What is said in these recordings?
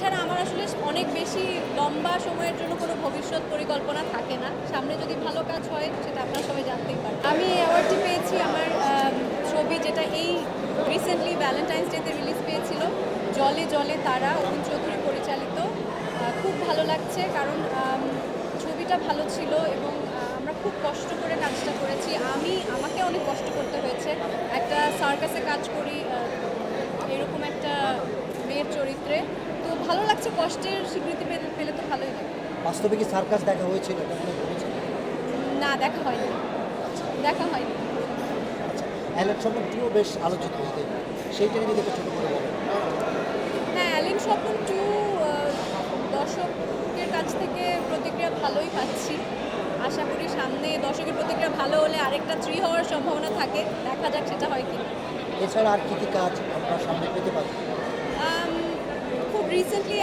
এছাড়া আমার আসলে অনেক বেশি লম্বা সময়ের জন্য কোনো ভবিষ্যৎ পরিকল্পনা থাকে না। সামনে যদি ভালো কাজ হয়, সেটা আপনারা সবাই জানতেই পারেন আমি অ্যাওয়ার্ডটি পেয়েছি আমার ছবি যেটা এই রিসেন্টলি ভ্যালেন্টাইন্স ডেতে রিলিজ পেয়েছিল, জলে জলে তারা, অরুণ চৌধুরী পরিচালিত। খুব ভালো লাগছে কারণ ছবিটা ভালো ছিল এবং আমরা খুব কষ্ট করে কাজটা করেছি। আমি, আমাকে অনেক কষ্ট করতে হয়েছে। একটা সার্কাসে কাজ করি এরকম একটা মেয়ের চরিত্রে। ভালো লাগছে কষ্টের স্বীকৃতি পেলে পেলে তো ভালোই লাগে। বাস্তবে কি সার্কাস দেখা হয়েছিল না দেখা হয়নি। দেখা হয়নি। অ্যালেট সম্পর্কেও বেশ আলোচিত হতে সেইটা নিয়ে দেখে ছোটো করে হ্যাঁ অ্যালিন স্বপন টু দর্শকের কাছ থেকে প্রতিক্রিয়া ভালোই পাচ্ছি। আশা করি সামনে দর্শকের প্রতিক্রিয়া ভালো হলে আরেকটা থ্রি হওয়ার সম্ভাবনা থাকে। দেখা যাক সেটা হয় কি এছাড়া আর কী কী কাজ আমরা সামনে পেতে পারি?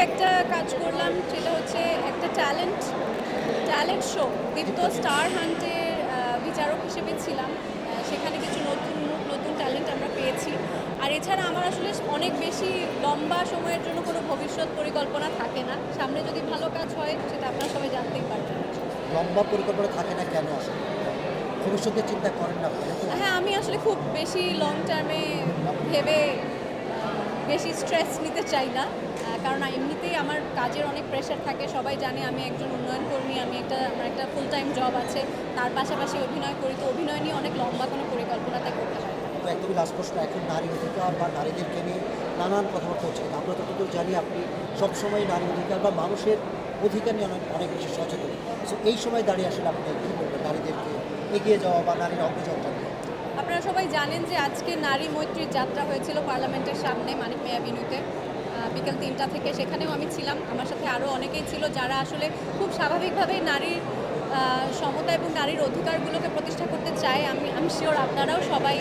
একটা কাজ করলাম সেটা হচ্ছে একটা talent talent show Deepto star হান্টের বিচারক হিসেবে ছিলাম। সেখানে কিছু নতুন মুখ নতুন ট্যালেন্ট আমরা পেয়েছি। আর এছাড়া আমার আসলে অনেক বেশি লম্বা সময়ের জন্য কোনো ভবিষ্যৎ পরিকল্পনা থাকে না। সামনে যদি ভালো কাজ হয় সেটা আপনারা সবাই জানতেই পারবেন। লম্বা পরিকল্পনা থাকে না কেন আসলে? ভবিষ্যতের চিন্তা করেন না হ্যাঁ আমি আসলে খুব বেশি লং টার্মে ভেবে বেশি স্ট্রেস নিতে চাই না কারণ এমনিতেই আমার কাজের অনেক প্রেশার থাকে। সবাই জানে আমি একজন উন্নয়ন কর্মী, আমি একটা, আমার একটা ফুল টাইম জব আছে। তার পাশাপাশি অভিনয় করি, তো অভিনয় নিয়ে অনেক লম্বা কোনো পরিকল্পনা তাই করতে হয়। তো একদমই লাস্ট এখন নারী অধিকার বা নারীদেরকে নিয়ে নানান কথাবার্তা হচ্ছে। আমরা যতদূর জানি আপনি সবসময় নারী অধিকার বা মানুষের অধিকার নিয়ে অনেক অনেক বেশি সচেতন। সো এই সময় দাঁড়িয়ে আসলে আপনি কী করবেন? নারীদেরকে এগিয়ে যাওয়া বা নারীর অগ্রযাত্রা আপনারা সবাই জানেন যে আজকে নারী মৈত্রীর যাত্রা হয়েছিল পার্লামেন্টের সামনে মানিক মেয়া বিনুতে। বিকেল তিনটা থেকে সেখানেও আমি ছিলাম। আমার সাথে আরও অনেকেই ছিল যারা আসলে খুব স্বাভাবিকভাবেই নারীর সমতা এবং নারীর অধিকারগুলোকে প্রতিষ্ঠা করতে চায়। আমি আমি শিওর আপনারাও সবাই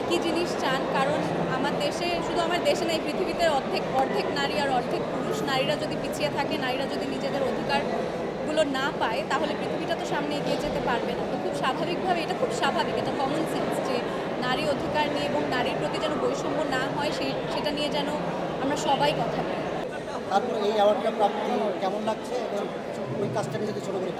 একই জিনিস চান। কারণ আমার দেশে, শুধু আমার দেশে নেই পৃথিবীতে অর্ধেক অর্ধেক নারী আর অর্ধেক পুরুষ। নারীরা যদি পিছিয়ে থাকে, নারীরা যদি নিজেদের অধিকারগুলো না পায়, তাহলে পৃথিবীটা তো সামনে এগিয়ে যেতে পারবে না। তো খুব স্বাভাবিকভাবে, এটা খুব স্বাভাবিক, এটা কমন সেন্স যে নারী অধিকার নিয়ে এবং নারীর প্রতি যেন বৈষম্য না হয়, সেই, সেটা নিয়ে যেন আমরা সবাই কথা বলি। তারপর এই অ্যাওয়ার্ডটা প্রাপ্তি কেমন লাগছে? এবং ওই কাজটাকে যদি ছোটো করে।